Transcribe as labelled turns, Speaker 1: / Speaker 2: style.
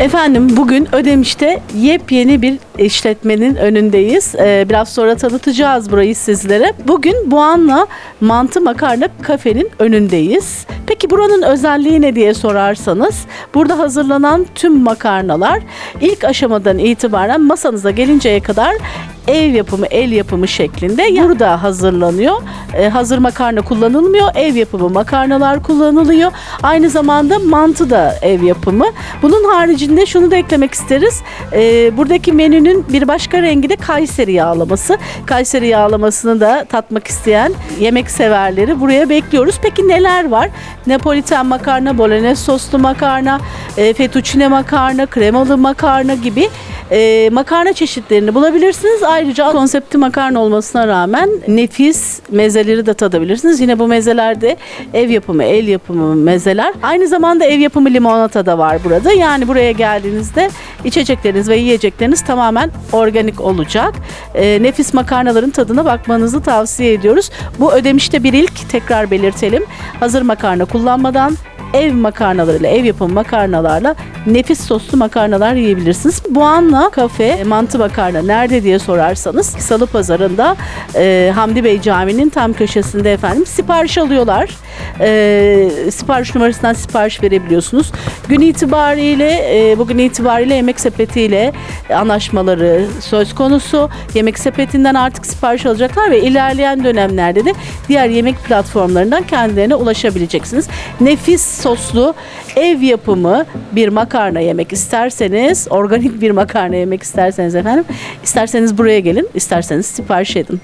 Speaker 1: Efendim bugün Ödemiş'te yepyeni bir işletmenin önündeyiz. Ee, biraz sonra tanıtacağız burayı sizlere. Bugün Boğan'la Mantı Makarna Kafe'nin önündeyiz. Peki buranın özelliği ne diye sorarsanız burada hazırlanan tüm makarnalar ilk aşamadan itibaren masanıza gelinceye kadar ev yapımı, el yapımı şeklinde burada hazırlanıyor. Ee, hazır makarna kullanılmıyor. Ev yapımı makarnalar kullanılıyor. Aynı zamanda mantı da ev yapımı. Bunun haricinde şunu da eklemek isteriz. Ee, buradaki menünün bir başka rengi de Kayseri yağlaması. Kayseri yağlamasını da tatmak isteyen yemek severleri buraya bekliyoruz. Peki neler var? Napoliten makarna, bolognese soslu makarna, e, fettuccine makarna, kremalı makarna gibi e, makarna çeşitlerini bulabilirsiniz. Ayrıca konsepti makarna olmasına rağmen nefis mezeleri de tadabilirsiniz. Yine bu mezelerde ev yapımı, el yapımı mezeler. Aynı zamanda ev yapımı limonata da var burada. Yani buraya geldiğinizde içecekleriniz ve yiyecekleriniz tamamen organik olacak. E, nefis makarnaların tadına bakmanızı tavsiye ediyoruz. Bu ödemişte bir ilk tekrar belirtelim. Hazır makarna kullanmadan ev makarnalarıyla, ev yapımı makarnalarla nefis soslu makarnalar yiyebilirsiniz. Boğan'la kafe mantı makarna nerede diye sorarsanız Salı Pazarı'nda e, Hamdi Bey Camii'nin tam köşesinde efendim sipariş alıyorlar. E, sipariş numarasından sipariş verebiliyorsunuz. Gün itibariyle e, bugün itibariyle yemek sepetiyle anlaşmaları söz konusu. Yemek sepetinden artık sipariş alacaklar ve ilerleyen dönemlerde de diğer yemek platformlarından kendilerine ulaşabileceksiniz. Nefis soslu ev yapımı bir makarna yemek isterseniz, organik bir makarna yemek isterseniz efendim, isterseniz buraya gelin, isterseniz sipariş edin.